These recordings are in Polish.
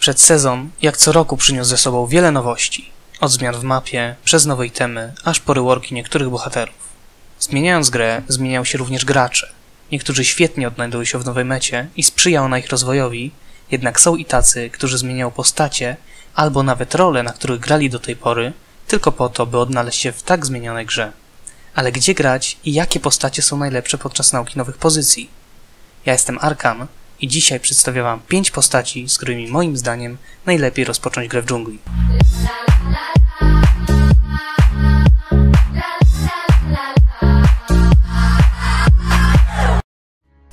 Przedsezon, jak co roku, przyniósł ze sobą wiele nowości. Od zmian w mapie, przez nowe itemy, aż po reworki niektórych bohaterów. Zmieniając grę, zmieniają się również gracze. Niektórzy świetnie odnajdują się w nowej mecie i sprzyja ona ich rozwojowi, jednak są i tacy, którzy zmieniają postacie albo nawet role, na których grali do tej pory, tylko po to, by odnaleźć się w tak zmienionej grze. Ale gdzie grać i jakie postacie są najlepsze podczas nauki nowych pozycji? Ja jestem Arkan i dzisiaj przedstawię Wam 5 postaci, z którymi moim zdaniem najlepiej rozpocząć grę w dżungli.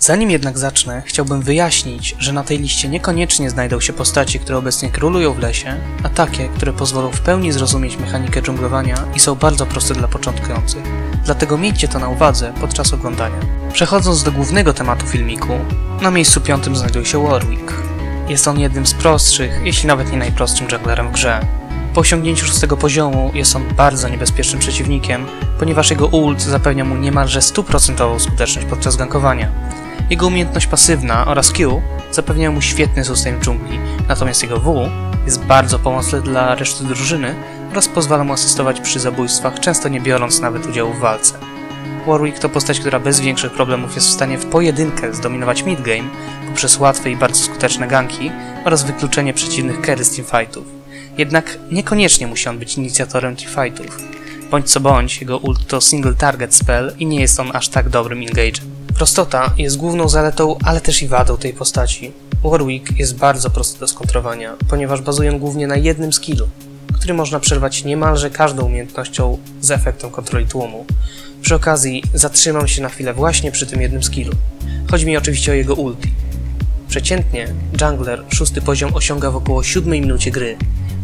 Zanim jednak zacznę, chciałbym wyjaśnić, że na tej liście niekoniecznie znajdą się postaci, które obecnie królują w lesie, a takie, które pozwolą w pełni zrozumieć mechanikę dżunglowania i są bardzo proste dla początkujących. Dlatego miejcie to na uwadze podczas oglądania. Przechodząc do głównego tematu filmiku, na miejscu piątym znajduje się Warwick. Jest on jednym z prostszych, jeśli nawet nie najprostszym junglerem w grze. Po osiągnięciu szóstego poziomu jest on bardzo niebezpiecznym przeciwnikiem, ponieważ jego ult zapewnia mu niemalże stuprocentową skuteczność podczas gankowania. Jego umiejętność pasywna oraz Q zapewniają mu świetny w dżungli, natomiast jego W jest bardzo pomocny dla reszty drużyny oraz pozwala mu asystować przy zabójstwach, często nie biorąc nawet udziału w walce. Warwick to postać, która bez większych problemów jest w stanie w pojedynkę zdominować midgame poprzez łatwe i bardzo skuteczne ganki oraz wykluczenie przeciwnych carry z teamfightów. Jednak niekoniecznie musi on być inicjatorem teamfightów. Bądź co bądź, jego ult to single target spell i nie jest on aż tak dobrym engage'em. Prostota jest główną zaletą, ale też i wadą tej postaci. Warwick jest bardzo prosty do skontrowania, ponieważ bazuje on głównie na jednym skillu, który można przerwać niemalże każdą umiejętnością z efektem kontroli tłumu. Przy okazji zatrzymam się na chwilę właśnie przy tym jednym skillu. Chodzi mi oczywiście o jego ulti. Przeciętnie jungler szósty poziom osiąga w około 7 minucie gry.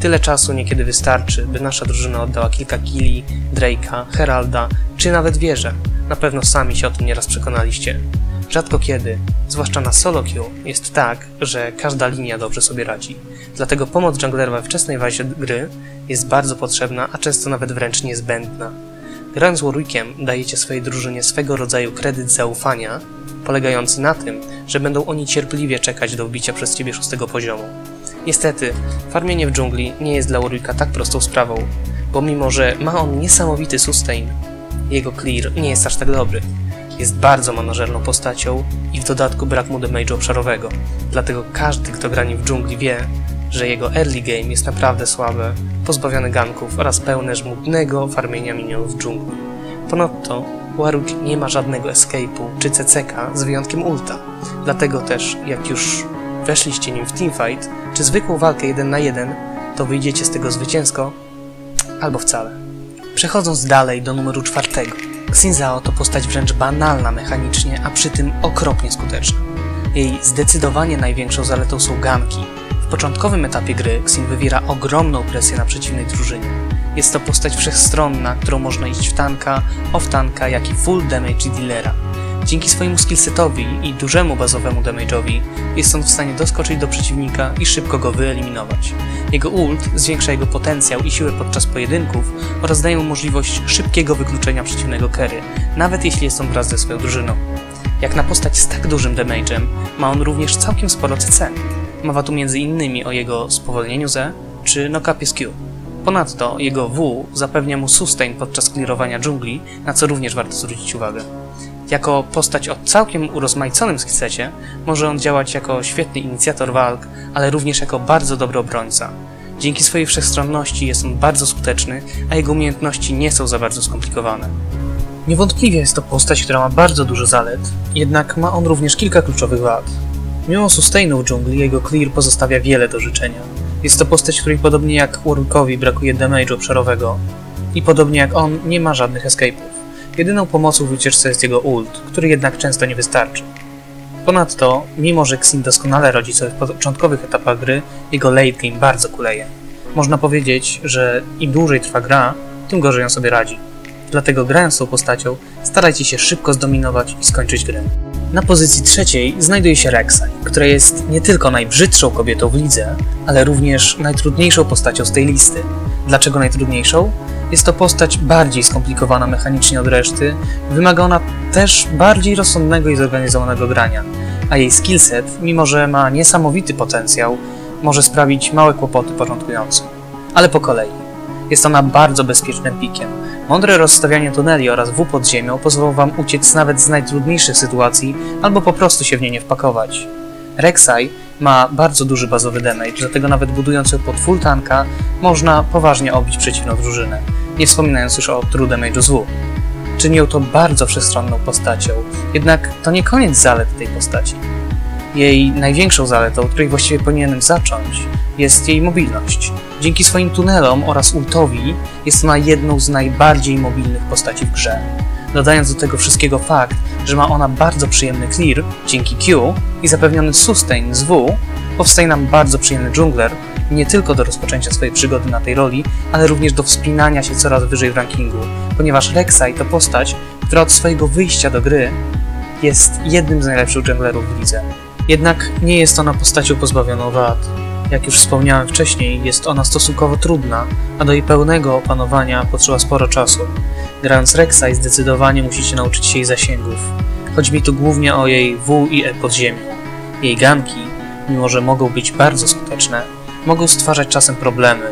Tyle czasu niekiedy wystarczy, by nasza drużyna oddała kilka killi, Drake'a, Heralda, czy nawet wieżę. Na pewno sami się o tym nieraz przekonaliście. Rzadko kiedy, zwłaszcza na solo queue, jest tak, że każda linia dobrze sobie radzi. Dlatego pomoc junglera we wczesnej fazie gry jest bardzo potrzebna, a często nawet wręcz niezbędna. Grając Warwickiem dajecie swojej drużynie swego rodzaju kredyt zaufania, polegający na tym, że będą oni cierpliwie czekać do wbicia przez ciebie szóstego poziomu. Niestety, farmienie w dżungli nie jest dla Warwicka tak prostą sprawą, bo mimo, że ma on niesamowity sustain, jego clear nie jest aż tak dobry. Jest bardzo manożerną postacią i w dodatku brak mu damage'u obszarowego, dlatego każdy, kto gra nim w dżungli wie, że jego early game jest naprawdę słabe, pozbawione ganków oraz pełne żmudnego farmienia minionów w dżungli. Ponadto Warwick nie ma żadnego escape'u czy CCK z wyjątkiem ulta, dlatego też jak już weszliście nim w teamfight czy zwykłą walkę 1 na 1, to wyjdziecie z tego zwycięsko albo wcale. Przechodząc dalej do numeru czwartego. Xinzao to postać wręcz banalna mechanicznie, a przy tym okropnie skuteczna. Jej zdecydowanie największą zaletą są ganki. W początkowym etapie gry Xin wywiera ogromną presję na przeciwnej drużynie. Jest to postać wszechstronna, którą można iść w tanka, off-tanka, jak i full damage dealera. Dzięki swojemu skillsetowi i dużemu bazowemu damage'owi jest on w stanie doskoczyć do przeciwnika i szybko go wyeliminować. Jego ult zwiększa jego potencjał i siłę podczas pojedynków oraz daje mu możliwość szybkiego wykluczenia przeciwnego carry, nawet jeśli jest on wraz ze swoją drużyną. Jak na postać z tak dużym damage'em, ma on również całkiem sporo CC. Mowa tu m.in. o jego spowolnieniu Z czy knockupie z Q. Ponadto jego W zapewnia mu sustain podczas clearowania dżungli, na co również warto zwrócić uwagę. Jako postać o całkiem urozmaiconym skillsecie może on działać jako świetny inicjator walk, ale również jako bardzo dobry obrońca. Dzięki swojej wszechstronności jest on bardzo skuteczny, a jego umiejętności nie są za bardzo skomplikowane. Niewątpliwie jest to postać, która ma bardzo dużo zalet, jednak ma on również kilka kluczowych wad. Mimo sustainu w dżungli, jego clear pozostawia wiele do życzenia. Jest to postać, której podobnie jak Warwickowi brakuje damage'u obszarowego i podobnie jak on nie ma żadnych escape'ów. Jedyną pomocą w wycieczce jest jego ult, który jednak często nie wystarczy. Ponadto, mimo że Xin doskonale radzi sobie w początkowych etapach gry, jego late game bardzo kuleje. Można powiedzieć, że im dłużej trwa gra, tym gorzej on sobie radzi. Dlatego grając tą postacią, starajcie się szybko zdominować i skończyć grę. Na pozycji trzeciej znajduje się Rek'Sai, która jest nie tylko najbrzydszą kobietą w lidze, ale również najtrudniejszą postacią z tej listy. Dlaczego najtrudniejszą? Jest to postać bardziej skomplikowana mechanicznie od reszty, wymaga ona też bardziej rozsądnego i zorganizowanego grania, a jej skillset, mimo że ma niesamowity potencjał, może sprawić małe kłopoty początkującym. Ale po kolei. Jest ona bardzo bezpiecznym pikiem. Mądre rozstawianie tuneli oraz W pod ziemią pozwolą wam uciec nawet z najtrudniejszych sytuacji, albo po prostu się w nie nie wpakować. Rek'Sai ma bardzo duży bazowy damage, dlatego nawet budując ją pod full tanka, można poważnie obić przeciwną drużynę, nie wspominając już o true damage'u z W. Czyni ją to bardzo wszechstronną postacią, jednak to nie koniec zalet tej postaci. Jej największą zaletą, od której właściwie powinienem zacząć, jest jej mobilność. Dzięki swoim tunelom oraz ultowi jest ona jedną z najbardziej mobilnych postaci w grze. Dodając do tego wszystkiego fakt, że ma ona bardzo przyjemny clear dzięki Q i zapewniony sustain z W, powstaje nam bardzo przyjemny jungler, nie tylko do rozpoczęcia swojej przygody na tej roli, ale również do wspinania się coraz wyżej w rankingu, ponieważ Rek'Sai to postać, która od swojego wyjścia do gry jest jednym z najlepszych junglerów w lidze. Jednak nie jest ona postacią pozbawioną wad. Jak już wspomniałem wcześniej, jest ona stosunkowo trudna, a do jej pełnego opanowania potrzeba sporo czasu. Grając Rek'Sai zdecydowanie musicie nauczyć się jej zasięgów. Chodzi mi tu głównie o jej W i E pod ziemią. Jej ganki, mimo że mogą być bardzo skuteczne, mogą stwarzać czasem problemy.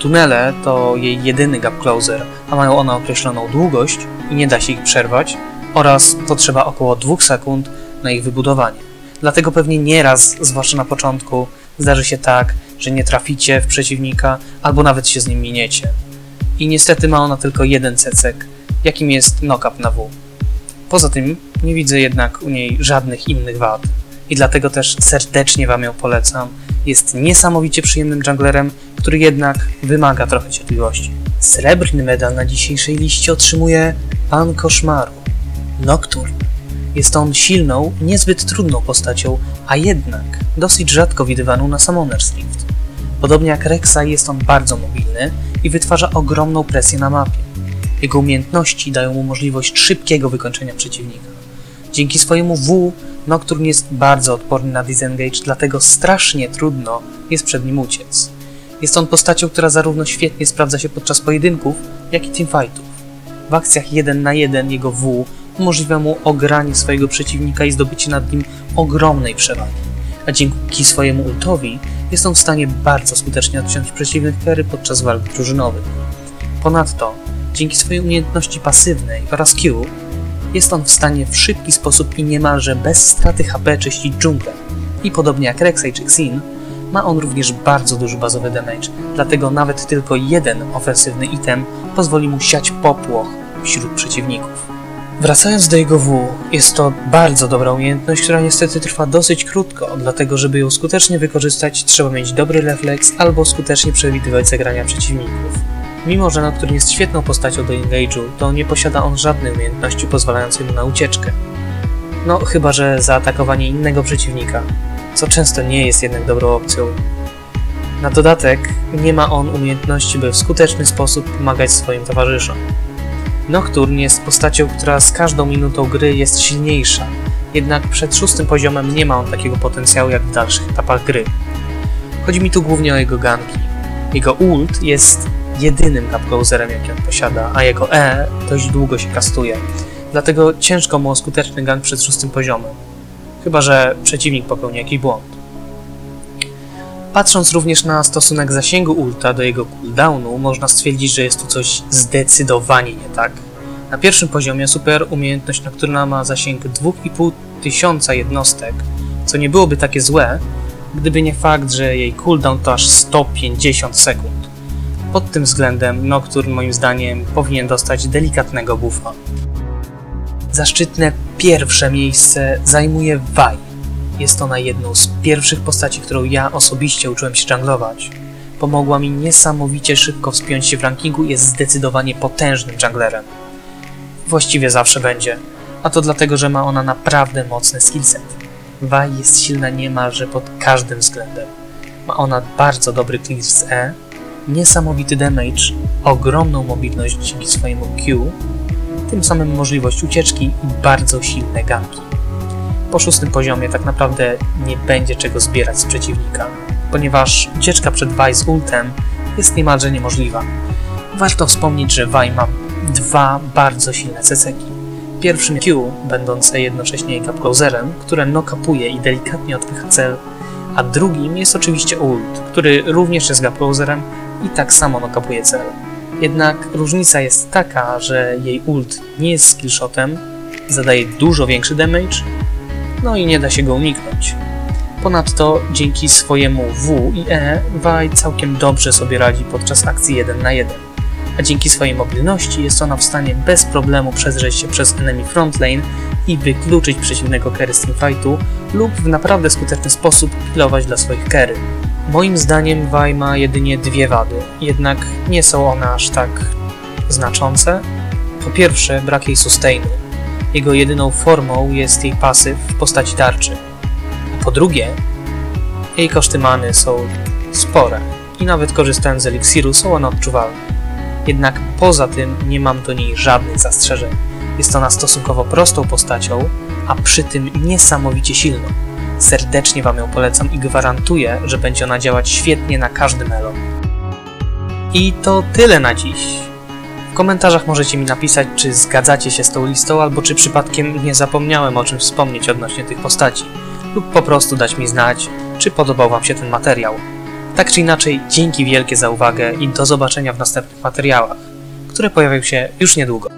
Tunele to jej jedyny gap closer, a mają one określoną długość i nie da się ich przerwać, oraz potrzeba około 2 sekund na ich wybudowanie. Dlatego pewnie nieraz, zwłaszcza na początku, zdarzy się tak, że nie traficie w przeciwnika albo nawet się z nim miniecie. I niestety ma ona tylko jeden cecek, jakim jest knock-up na W. Poza tym nie widzę jednak u niej żadnych innych wad i dlatego też serdecznie Wam ją polecam. Jest niesamowicie przyjemnym junglerem, który jednak wymaga trochę cierpliwości. Srebrny medal na dzisiejszej liście otrzymuje Pan Koszmaru, Nocturne. Jest on silną, niezbyt trudną postacią, a jednak dosyć rzadko widywaną na Summoner's Rift. Podobnie jak Rek'Sai jest on bardzo mobilny i wytwarza ogromną presję na mapie. Jego umiejętności dają mu możliwość szybkiego wykończenia przeciwnika. Dzięki swojemu W Nocturne jest bardzo odporny na disengage, dlatego strasznie trudno jest przed nim uciec. Jest on postacią, która zarówno świetnie sprawdza się podczas pojedynków, jak i teamfightów. W akcjach 1 na 1 jego W umożliwia mu ogranie swojego przeciwnika i zdobycie nad nim ogromnej przewagi, a dzięki swojemu ultowi jest on w stanie bardzo skutecznie odciąć przeciwnych tery podczas walk drużynowych. Ponadto, dzięki swojej umiejętności pasywnej oraz Q, jest on w stanie w szybki sposób i niemalże bez straty HP czyścić dżunglę. I podobnie jak Rek'Sai czy Xin, ma on również bardzo duży bazowy damage, dlatego nawet tylko jeden ofensywny item pozwoli mu siać popłoch wśród przeciwników. Wracając do jego W, jest to bardzo dobra umiejętność, która niestety trwa dosyć krótko, dlatego żeby ją skutecznie wykorzystać trzeba mieć dobry refleks albo skutecznie przewidywać zagrania przeciwników. Mimo, że Nocturne jest świetną postacią do engage'u, to nie posiada on żadnej umiejętności pozwalającej mu na ucieczkę. No, chyba że zaatakowanie innego przeciwnika, co często nie jest jednak dobrą opcją. Na dodatek, nie ma on umiejętności, by w skuteczny sposób pomagać swoim towarzyszom. Nocturne jest postacią, która z każdą minutą gry jest silniejsza, jednak przed szóstym poziomem nie ma on takiego potencjału jak w dalszych etapach gry. Chodzi mi tu głównie o jego ganki. Jego ult jest jedynym capcloserem jaki on posiada, a jego E dość długo się kastuje, dlatego ciężko mu o skuteczny gank przed szóstym poziomem. Chyba, że przeciwnik popełni jakiś błąd. Patrząc również na stosunek zasięgu ulta do jego cooldownu, można stwierdzić, że jest tu coś zdecydowanie nie tak. Na pierwszym poziomie super umiejętność Nocturna ma zasięg 2,5 tysiąca jednostek, co nie byłoby takie złe, gdyby nie fakt, że jej cooldown to aż 150 sekund. Pod tym względem Nocturne moim zdaniem powinien dostać delikatnego buffa. Zaszczytne pierwsze miejsce zajmuje Vi. Jest ona jedną z pierwszych postaci, którą ja osobiście uczyłem się junglować. Pomogła mi niesamowicie szybko wspiąć się w rankingu i jest zdecydowanie potężnym junglerem. Właściwie zawsze będzie, a to dlatego, że ma ona naprawdę mocny skillset. Vi jest silna niemalże pod każdym względem. Ma ona bardzo dobry clear z E, niesamowity damage, ogromną mobilność dzięki swojemu Q, tym samym możliwość ucieczki i bardzo silne ganki. Po szóstym poziomie tak naprawdę nie będzie czego zbierać z przeciwnika, ponieważ ucieczka przed Vi z ultem jest niemalże niemożliwa. Warto wspomnieć, że Vi ma dwa bardzo silne ceceki. Pierwszym Q, będące jednocześnie capcloserem, które nokapuje i delikatnie odpycha cel, a drugim jest oczywiście ult, który również jest gaploserem i tak samo nokapuje cel. Jednak różnica jest taka, że jej ult nie jest skillshotem, zadaje dużo większy damage, no i nie da się go uniknąć. Ponadto dzięki swojemu W i E Vi całkiem dobrze sobie radzi podczas akcji 1 na 1 a dzięki swojej mobilności jest ona w stanie bez problemu przezrzeć się przez enemy frontlane i wykluczyć przeciwnego carry z lub w naprawdę skuteczny sposób pilować dla swoich carry. Moim zdaniem Vi ma jedynie dwie wady, jednak nie są one aż tak znaczące. Po pierwsze, brak jej sustainu. Jego jedyną formą jest jej pasyw w postaci tarczy. A po drugie, jej koszty many są spore i nawet korzystając z eliksiru są one odczuwalne. Jednak poza tym nie mam do niej żadnych zastrzeżeń. Jest ona stosunkowo prostą postacią, a przy tym niesamowicie silną. Serdecznie Wam ją polecam i gwarantuję, że będzie ona działać świetnie na każdy melon. I to tyle na dziś. W komentarzach możecie mi napisać, czy zgadzacie się z tą listą, albo czy przypadkiem nie zapomniałem o czymś wspomnieć odnośnie tych postaci, lub po prostu dać mi znać, czy podobał Wam się ten materiał. Tak czy inaczej, dzięki wielkie za uwagę i do zobaczenia w następnych materiałach, które pojawią się już niedługo.